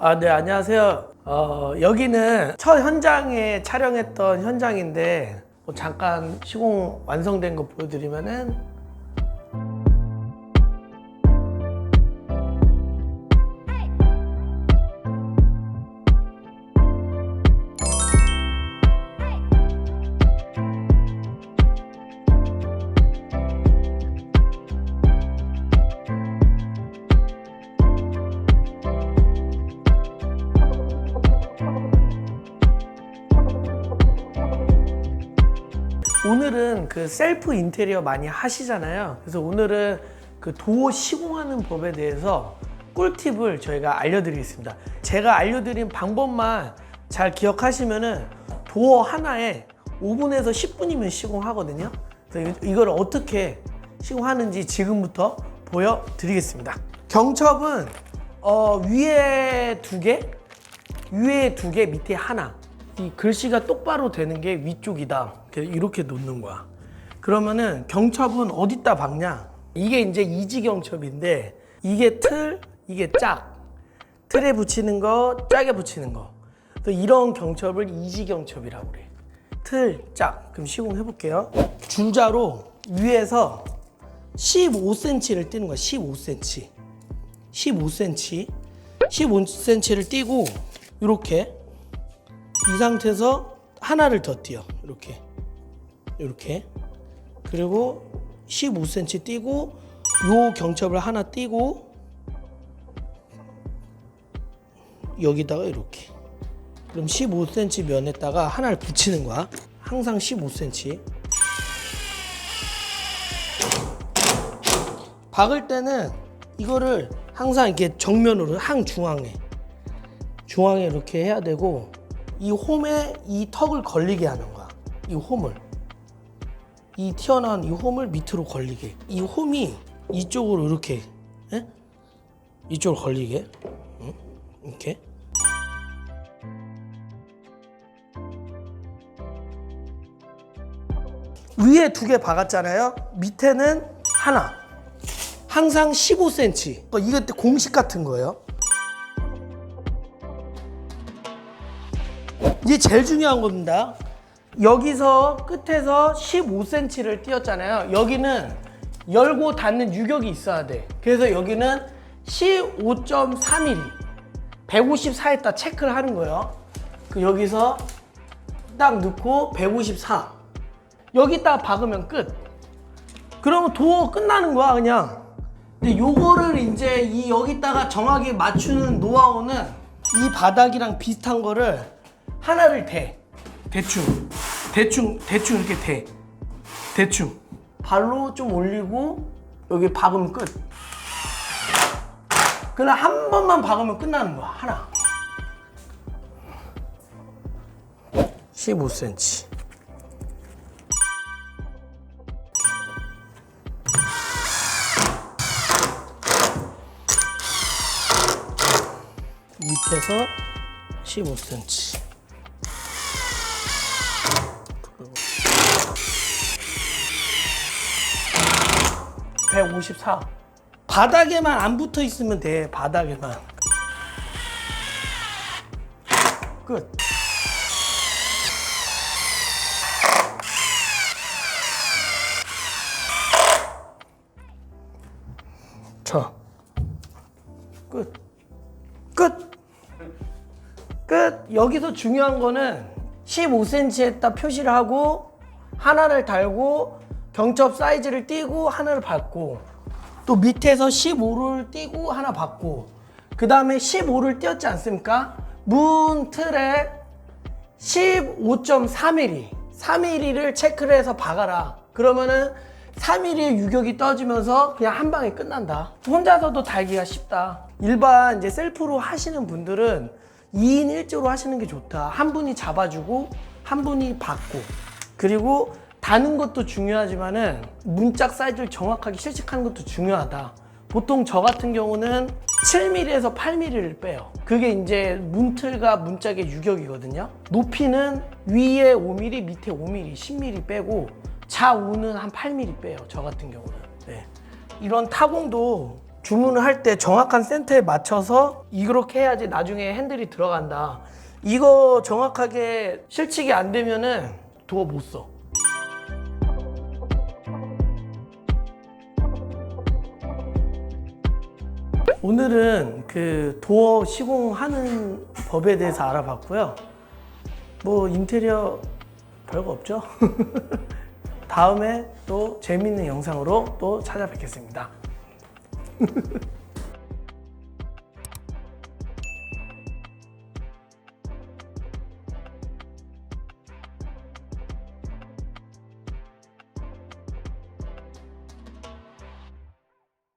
아, 네, 안녕하세요. 어, 여기는 첫 현장에 촬영했던 현장인데, 뭐 잠깐 시공 완성된 거 보여드리면은, 오늘은 그 셀프 인테리어 많이 하시잖아요. 그래서 오늘은 그 도어 시공하는 법에 대해서 꿀팁을 저희가 알려드리겠습니다. 제가 알려드린 방법만 잘 기억하시면은 도어 하나에 5분에서 10분이면 시공하거든요. 그래서 이- 이걸 어떻게 시공하는지 지금부터 보여드리겠습니다. 경첩은 어, 위에 두 개, 위에 두 개, 밑에 하나. 이 글씨가 똑바로 되는 게 위쪽이다. 이렇게- 놓는 거야. 그러면은 경첩은 어디다 박냐? 이게 이제 이지 경첩인데 이게 틀, 이게 짝. 틀에 붙이는 거, 짝에 붙이는 거. 또 이런 경첩을 이지 경첩이라고 그래. 틀, 짝. 그럼 시공해 볼게요. 줄자로 위에서 15cm를 띄는 거야. 15cm. 15cm. 15cm를 띄고 이렇게 이 상태에서 하나를 더 띄어. 이렇게. 이렇게. 그리고 15cm 띄고 요 경첩을 하나 띄고 여기다가 이렇게. 그럼 15cm 면에다가 하나를 붙이는 거야. 항상 15cm 박을 때는 이거를 항상 이렇게 정면으로 항 중앙에. 중앙에 이렇게 해야 되고 이 홈에 이 턱을 걸리게 하는 거야. 이 홈을 이 튀어나온 이 홈을 밑으로 걸리게. 이 홈이 이쪽으로 이렇게 예? 이쪽으로 걸리게 응? 이렇게. 위에 두 개 박았잖아요. 밑에는 하나. 항상 15cm. 이거 공식 같은 거예요. 이게 제일 중요한 겁니다. 여기서 끝에서 15cm를 띄었잖아요. 여기는 열고 닫는 유격이 있어야 돼. 그래서 여기는 15.3mm, 154에다 체크를 하는 거예요. 그 여기서 딱 넣고 154. 여기다 박으면 끝. 그러면 도어 끝나는 거야 그냥. 근데 요거를 이제 이 여기다가 정확히 맞추는 노하우는 이 바닥이랑 비슷한 거를 하나를 대. 대충. 대충 대충 이렇게 대. 대충. 발로 좀 올리고 여기 박으면 끝. 그냥 한 번만 박으면 끝나는 거야. 하나. 15cm 밑에서 15cm 154. 바닥에만 안 붙어 있으면 돼. 바닥에만. 끝. 자. 끝. 끝. 끝. 여기서 중요한 거는 15cm에다 표시를 하고 하나를 달고 경첩 사이즈를 띄고 하나를 받고 또 밑에서 15를 띄고 하나 받고 그 다음에 15를 띄었지 않습니까? 문 틀에 15.3mm 3mm를 체크를 해서 박아라. 그러면은 3mm의 유격이 떠지면서 그냥 한 방에 끝난다. 혼자서도 달기가 쉽다. 일반 이제 셀프로 하시는 분들은 2인 1조로 하시는 게 좋다. 한 분이 잡아주고 한 분이 받고. 그리고 다는 것도 중요하지만은 문짝 사이즈를 정확하게 실측하는 것도 중요하다. 보통 저 같은 경우는 7mm에서 8mm를 빼요. 그게 이제 문틀과 문짝의 유격이거든요. 높이는 위에 5mm, 밑에 5mm, 10mm 빼고 좌우는 한 8mm 빼요. 저 같은 경우는. 네. 이런 타공도 주문을 할 때 정확한 센터에 맞춰서 이렇게 해야지 나중에 핸들이 들어간다. 이거 정확하게 실측이 안 되면은 도어 못 써. 오늘은 그 도어 시공하는 법에 대해서 알아봤고요. 뭐 인테리어 별거 없죠? 다음에 또 재밌는 영상으로 또 찾아뵙겠습니다.